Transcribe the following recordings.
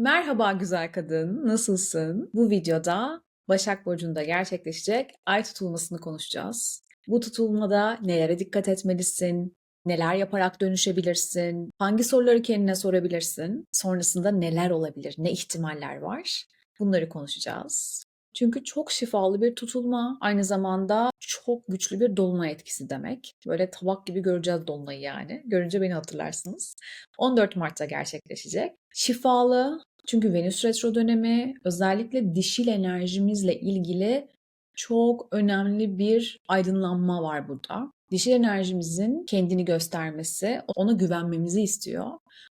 Merhaba güzel kadın, nasılsın? Bu videoda Başak Burcu'nda gerçekleşecek ay tutulmasını konuşacağız. Bu tutulmada nelere dikkat etmelisin? Neler yaparak dönüşebilirsin? Hangi soruları kendine sorabilirsin? Sonrasında neler olabilir? Ne ihtimaller var? Bunları konuşacağız. Çünkü çok şifalı bir tutulma, aynı zamanda çok güçlü bir dolunay etkisi demek. Böyle tabak gibi göreceğiz dolunayı yani. Görünce beni hatırlarsınız. 14 Mart'ta gerçekleşecek. Şifalı, çünkü Venüs retro dönemi özellikle dişil enerjimizle ilgili çok önemli bir aydınlanma var burada. Dişil enerjimizin kendini göstermesi, ona güvenmemizi istiyor.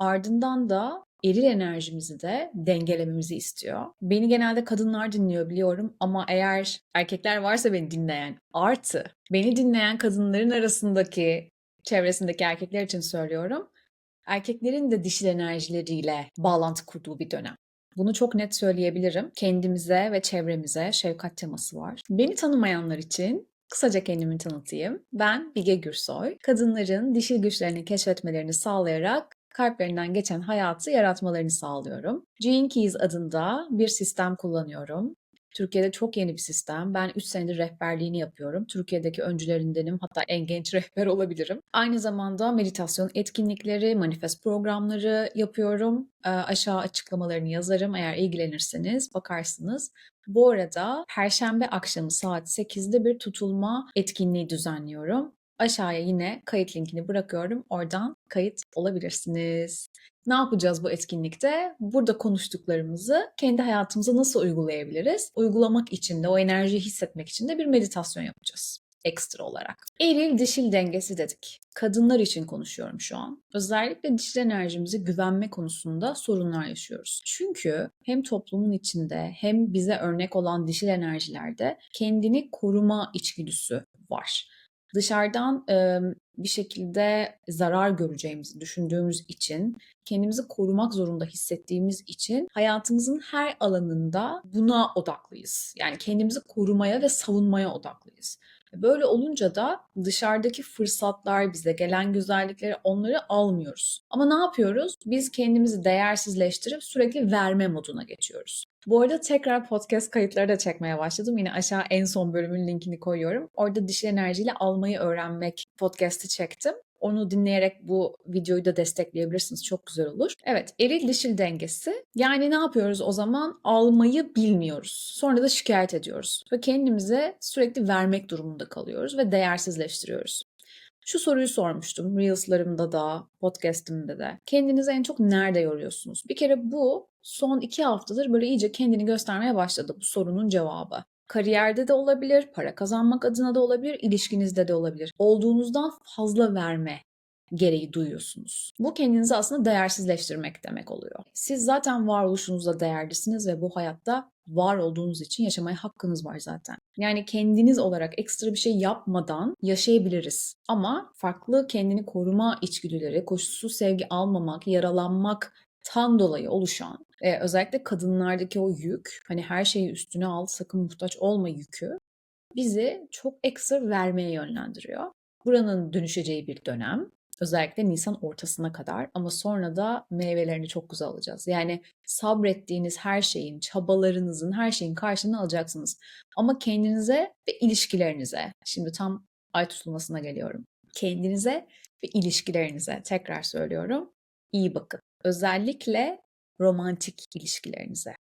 Ardından da eril enerjimizi de dengelememizi istiyor. Beni genelde kadınlar dinliyor biliyorum ama eğer erkekler varsa beni dinleyen artı beni dinleyen kadınların arasındaki çevresindeki erkekler için söylüyorum. Erkeklerin de dişil enerjileriyle bağlantı kurduğu bir dönem. Bunu çok net söyleyebilirim. Kendimize ve çevremize şefkat teması var. Beni tanımayanlar için kısaca kendimi tanıtayım. Ben Bige Gürsoy. Kadınların dişil güçlerini keşfetmelerini sağlayarak kalplerinden geçen hayatı yaratmalarını sağlıyorum. Gene Keys adında bir sistem kullanıyorum. Türkiye'de çok yeni bir sistem. Ben 3 senedir rehberliğini yapıyorum. Türkiye'deki öncülerindenim. Hatta en genç rehber olabilirim. Aynı zamanda meditasyon etkinlikleri, manifest programları yapıyorum. E, aşağı açıklamalarını yazarım. Eğer ilgilenirseniz bakarsınız. Bu arada Perşembe akşamı saat 8'de bir tutulma etkinliği düzenliyorum. Aşağıya yine kayıt linkini bırakıyorum. Oradan kayıt olabilirsiniz. Ne yapacağız bu etkinlikte? Burada konuştuklarımızı kendi hayatımıza nasıl uygulayabiliriz? Uygulamak için de o enerjiyi hissetmek için de bir meditasyon yapacağız ekstra olarak. Eril dişil dengesi dedik. Kadınlar için konuşuyorum şu an. Özellikle dişil enerjimizi güvenme konusunda sorunlar yaşıyoruz. Çünkü hem toplumun içinde hem bize örnek olan dişil enerjilerde kendini koruma içgüdüsü var dışarıdan e, bir şekilde zarar göreceğimizi düşündüğümüz için, kendimizi korumak zorunda hissettiğimiz için hayatımızın her alanında buna odaklıyız. Yani kendimizi korumaya ve savunmaya odaklıyız. Böyle olunca da dışarıdaki fırsatlar bize gelen güzellikleri onları almıyoruz. Ama ne yapıyoruz? Biz kendimizi değersizleştirip sürekli verme moduna geçiyoruz. Bu arada tekrar podcast kayıtları da çekmeye başladım. Yine aşağı en son bölümün linkini koyuyorum. Orada dişil enerjiyle almayı öğrenmek podcast'i çektim. Onu dinleyerek bu videoyu da destekleyebilirsiniz. Çok güzel olur. Evet, eril dişil dengesi. Yani ne yapıyoruz o zaman? Almayı bilmiyoruz. Sonra da şikayet ediyoruz. Ve kendimize sürekli vermek durumunda kalıyoruz ve değersizleştiriyoruz. Şu soruyu sormuştum Reels'larımda da, podcast'imde de. Kendinizi en çok nerede yoruyorsunuz? Bir kere bu son iki haftadır böyle iyice kendini göstermeye başladı bu sorunun cevabı. Kariyerde de olabilir, para kazanmak adına da olabilir, ilişkinizde de olabilir. Olduğunuzdan fazla verme gereği duyuyorsunuz. Bu kendinizi aslında değersizleştirmek demek oluyor. Siz zaten varoluşunuzda değerlisiniz ve bu hayatta var olduğunuz için yaşamaya hakkınız var zaten. Yani kendiniz olarak ekstra bir şey yapmadan yaşayabiliriz. Ama farklı kendini koruma içgüdüleri, koşulsuz sevgi almamak, yaralanmak tan dolayı oluşan e, özellikle kadınlardaki o yük hani her şeyi üstüne al sakın muhtaç olma yükü bizi çok ekstra vermeye yönlendiriyor. Buranın dönüşeceği bir dönem. Özellikle Nisan ortasına kadar ama sonra da meyvelerini çok güzel alacağız. Yani sabrettiğiniz her şeyin, çabalarınızın, her şeyin karşılığını alacaksınız. Ama kendinize ve ilişkilerinize, şimdi tam ay tutulmasına geliyorum. Kendinize ve ilişkilerinize tekrar söylüyorum. iyi bakın. Özellikle romantik ilişkilerinize.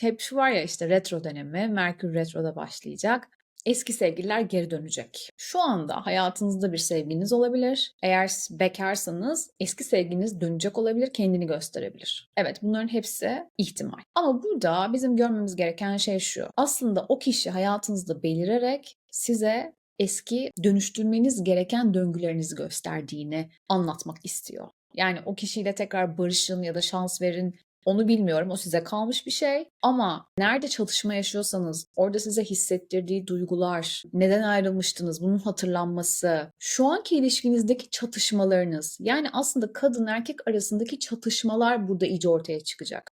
Hep şu var ya işte retro dönemi, Merkür retroda başlayacak eski sevgililer geri dönecek. Şu anda hayatınızda bir sevgiliniz olabilir. Eğer bekarsanız eski sevgiliniz dönecek olabilir, kendini gösterebilir. Evet bunların hepsi ihtimal. Ama burada bizim görmemiz gereken şey şu. Aslında o kişi hayatınızda belirerek size eski dönüştürmeniz gereken döngülerinizi gösterdiğini anlatmak istiyor. Yani o kişiyle tekrar barışın ya da şans verin onu bilmiyorum. O size kalmış bir şey. Ama nerede çatışma yaşıyorsanız orada size hissettirdiği duygular, neden ayrılmıştınız, bunun hatırlanması, şu anki ilişkinizdeki çatışmalarınız. Yani aslında kadın erkek arasındaki çatışmalar burada iyice ortaya çıkacak.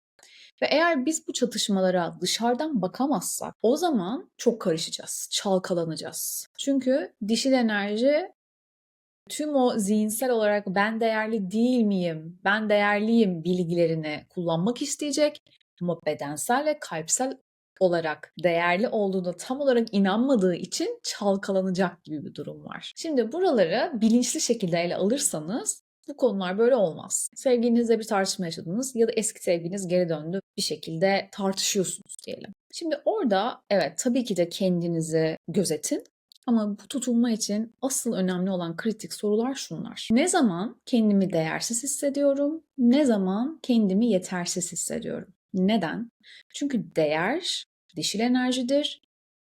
Ve eğer biz bu çatışmalara dışarıdan bakamazsak o zaman çok karışacağız, çalkalanacağız. Çünkü dişil enerji tüm o zihinsel olarak ben değerli değil miyim, ben değerliyim bilgilerini kullanmak isteyecek ama bedensel ve kalpsel olarak değerli olduğuna tam olarak inanmadığı için çalkalanacak gibi bir durum var. Şimdi buraları bilinçli şekilde ele alırsanız bu konular böyle olmaz. Sevgilinizle bir tartışma yaşadınız ya da eski sevginiz geri döndü bir şekilde tartışıyorsunuz diyelim. Şimdi orada evet tabii ki de kendinizi gözetin ama bu tutulma için asıl önemli olan kritik sorular şunlar. Ne zaman kendimi değersiz hissediyorum? Ne zaman kendimi yetersiz hissediyorum? Neden? Çünkü değer dişil enerjidir,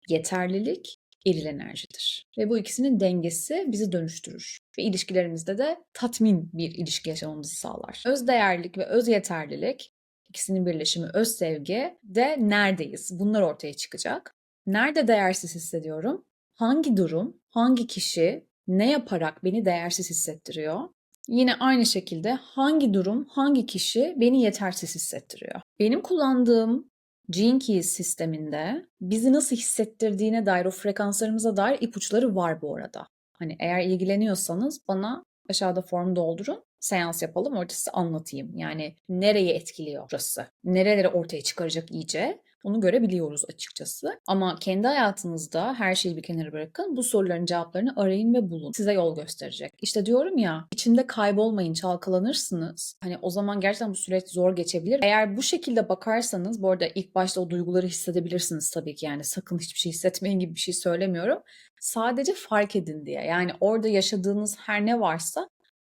yeterlilik eril enerjidir. Ve bu ikisinin dengesi bizi dönüştürür. Ve ilişkilerimizde de tatmin bir ilişki yaşamamızı sağlar. Öz değerlilik ve öz yeterlilik ikisinin birleşimi öz sevgi de neredeyiz? Bunlar ortaya çıkacak. Nerede değersiz hissediyorum? Hangi durum, hangi kişi ne yaparak beni değersiz hissettiriyor? Yine aynı şekilde hangi durum, hangi kişi beni yetersiz hissettiriyor? Benim kullandığım Gene Keys sisteminde bizi nasıl hissettirdiğine dair o frekanslarımıza dair ipuçları var bu arada. Hani eğer ilgileniyorsanız bana aşağıda form doldurun. Seans yapalım orada size anlatayım. Yani nereye etkiliyor burası? Nereleri ortaya çıkaracak iyice? Onu görebiliyoruz açıkçası. Ama kendi hayatınızda her şeyi bir kenara bırakın. Bu soruların cevaplarını arayın ve bulun. Size yol gösterecek. İşte diyorum ya içinde kaybolmayın, çalkalanırsınız. Hani o zaman gerçekten bu süreç zor geçebilir. Eğer bu şekilde bakarsanız bu arada ilk başta o duyguları hissedebilirsiniz tabii ki. Yani sakın hiçbir şey hissetmeyin gibi bir şey söylemiyorum. Sadece fark edin diye. Yani orada yaşadığınız her ne varsa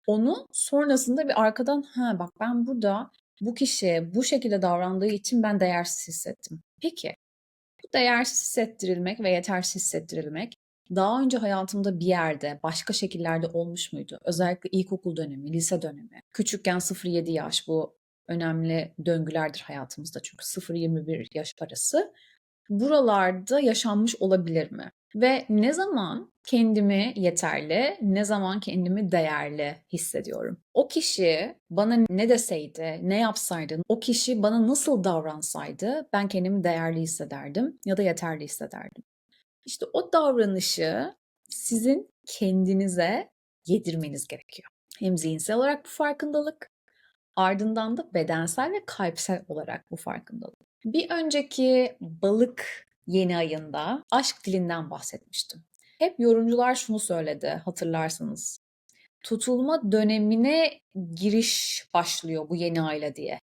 onu sonrasında bir arkadan ha bak ben burada bu kişi bu şekilde davrandığı için ben değersiz hissettim. Peki bu değersiz hissettirilmek ve yetersiz hissettirilmek daha önce hayatımda bir yerde başka şekillerde olmuş muydu? Özellikle ilkokul dönemi, lise dönemi. Küçükken 0-7 yaş bu önemli döngülerdir hayatımızda çünkü 0-21 yaş arası. Buralarda yaşanmış olabilir mi? Ve ne zaman kendimi yeterli, ne zaman kendimi değerli hissediyorum? O kişi bana ne deseydi, ne yapsaydı, o kişi bana nasıl davransaydı ben kendimi değerli hissederdim ya da yeterli hissederdim. İşte o davranışı sizin kendinize yedirmeniz gerekiyor. Hem zihinsel olarak bu farkındalık, ardından da bedensel ve kalpsel olarak bu farkındalık. Bir önceki balık yeni ayında aşk dilinden bahsetmiştim. Hep yorumcular şunu söyledi hatırlarsınız. Tutulma dönemine giriş başlıyor bu yeni ayla diye.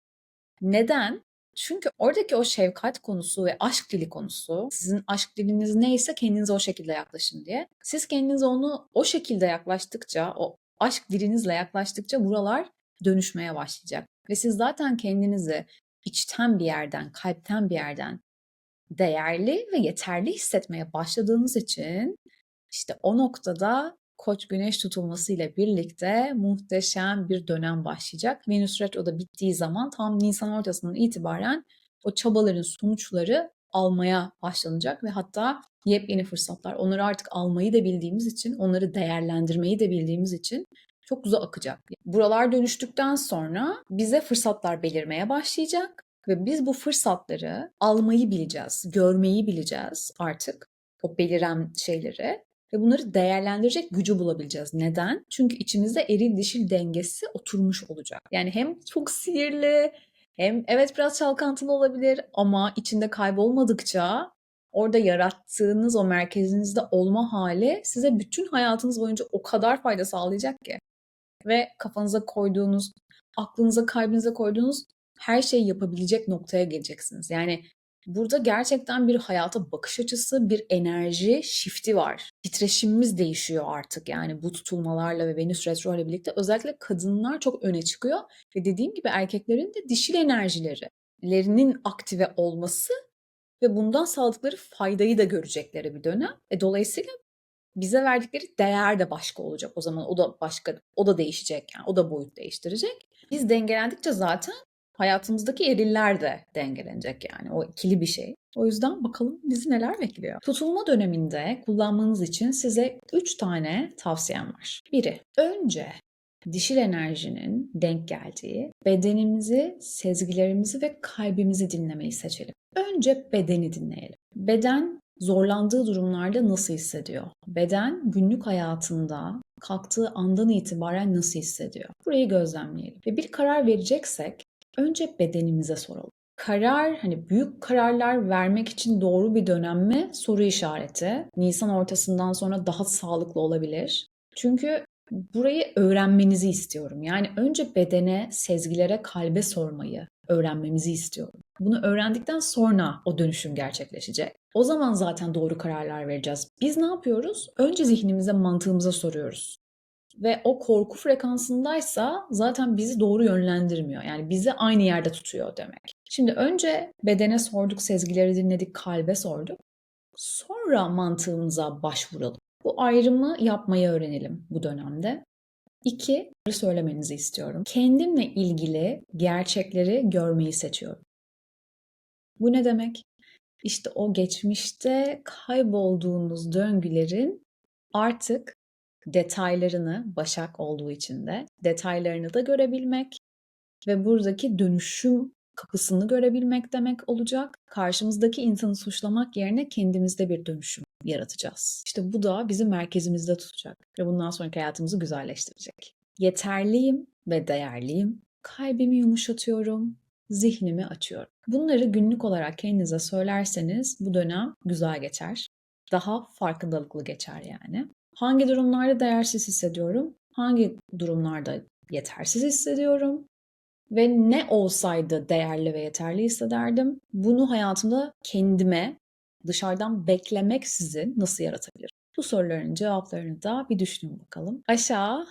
Neden? Çünkü oradaki o şefkat konusu ve aşk dili konusu, sizin aşk diliniz neyse kendinize o şekilde yaklaşın diye. Siz kendinize onu o şekilde yaklaştıkça, o aşk dilinizle yaklaştıkça buralar dönüşmeye başlayacak. Ve siz zaten kendinizi içten bir yerden, kalpten bir yerden değerli ve yeterli hissetmeye başladığınız için işte o noktada Koç güneş tutulması ile birlikte muhteşem bir dönem başlayacak. Venüs retroda bittiği zaman tam Nisan ortasından itibaren o çabaların sonuçları almaya başlanacak ve hatta yepyeni fırsatlar. Onları artık almayı da bildiğimiz için, onları değerlendirmeyi de bildiğimiz için çok güzel akacak. Buralar dönüştükten sonra bize fırsatlar belirmeye başlayacak ve biz bu fırsatları almayı bileceğiz, görmeyi bileceğiz artık o beliren şeyleri ve bunları değerlendirecek gücü bulabileceğiz. Neden? Çünkü içimizde eril dişil dengesi oturmuş olacak. Yani hem çok sihirli hem evet biraz çalkantılı olabilir ama içinde kaybolmadıkça orada yarattığınız o merkezinizde olma hali size bütün hayatınız boyunca o kadar fayda sağlayacak ki. Ve kafanıza koyduğunuz, aklınıza, kalbinize koyduğunuz her şeyi yapabilecek noktaya geleceksiniz. Yani burada gerçekten bir hayata bakış açısı, bir enerji shifti var. Titreşimimiz değişiyor artık yani bu tutulmalarla ve Venüs retro ile birlikte özellikle kadınlar çok öne çıkıyor ve dediğim gibi erkeklerin de dişil enerjilerinin aktive olması ve bundan sağladıkları faydayı da görecekleri bir dönem. E, dolayısıyla bize verdikleri değer de başka olacak. O zaman o da başka, o da değişecek yani o da boyut değiştirecek. Biz dengelendikçe zaten hayatımızdaki eriller de dengelenecek yani. O ikili bir şey. O yüzden bakalım bizi neler bekliyor. Tutulma döneminde kullanmanız için size 3 tane tavsiyem var. Biri, önce dişil enerjinin denk geldiği bedenimizi, sezgilerimizi ve kalbimizi dinlemeyi seçelim. Önce bedeni dinleyelim. Beden zorlandığı durumlarda nasıl hissediyor? Beden günlük hayatında kalktığı andan itibaren nasıl hissediyor? Burayı gözlemleyelim. Ve bir karar vereceksek önce bedenimize soralım. Karar hani büyük kararlar vermek için doğru bir dönem mi? Soru işareti. Nisan ortasından sonra daha sağlıklı olabilir. Çünkü burayı öğrenmenizi istiyorum. Yani önce bedene, sezgilere, kalbe sormayı öğrenmemizi istiyorum. Bunu öğrendikten sonra o dönüşüm gerçekleşecek. O zaman zaten doğru kararlar vereceğiz. Biz ne yapıyoruz? Önce zihnimize, mantığımıza soruyoruz. Ve o korku frekansındaysa zaten bizi doğru yönlendirmiyor. Yani bizi aynı yerde tutuyor demek. Şimdi önce bedene sorduk, sezgileri dinledik, kalbe sorduk. Sonra mantığımıza başvuralım. Bu ayrımı yapmayı öğrenelim bu dönemde. İki, söylemenizi istiyorum. Kendimle ilgili gerçekleri görmeyi seçiyorum. Bu ne demek? İşte o geçmişte kaybolduğunuz döngülerin artık detaylarını, Başak olduğu için de detaylarını da görebilmek ve buradaki dönüşüm kapısını görebilmek demek olacak. Karşımızdaki insanı suçlamak yerine kendimizde bir dönüşüm yaratacağız. İşte bu da bizi merkezimizde tutacak ve bundan sonraki hayatımızı güzelleştirecek. Yeterliyim ve değerliyim. Kalbimi yumuşatıyorum, zihnimi açıyorum. Bunları günlük olarak kendinize söylerseniz bu dönem güzel geçer. Daha farkındalıklı geçer yani. Hangi durumlarda değersiz hissediyorum? Hangi durumlarda yetersiz hissediyorum? Ve ne olsaydı değerli ve yeterli hissederdim? Bunu hayatımda kendime dışarıdan beklemeksizin nasıl yaratabilirim? Bu soruların cevaplarını da bir düşünün bakalım. Aşağı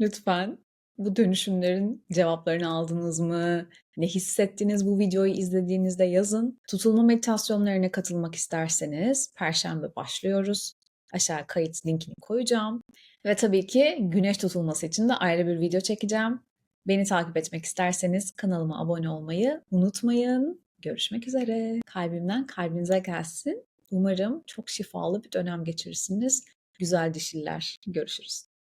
lütfen bu dönüşümlerin cevaplarını aldınız mı? Ne hissettiniz bu videoyu izlediğinizde yazın. Tutulma meditasyonlarına katılmak isterseniz Perşembe başlıyoruz. Aşağı kayıt linkini koyacağım. Ve tabii ki güneş tutulması için de ayrı bir video çekeceğim. Beni takip etmek isterseniz kanalıma abone olmayı unutmayın. Görüşmek üzere. Kalbimden kalbinize gelsin. Umarım çok şifalı bir dönem geçirirsiniz. Güzel dişiller. Görüşürüz.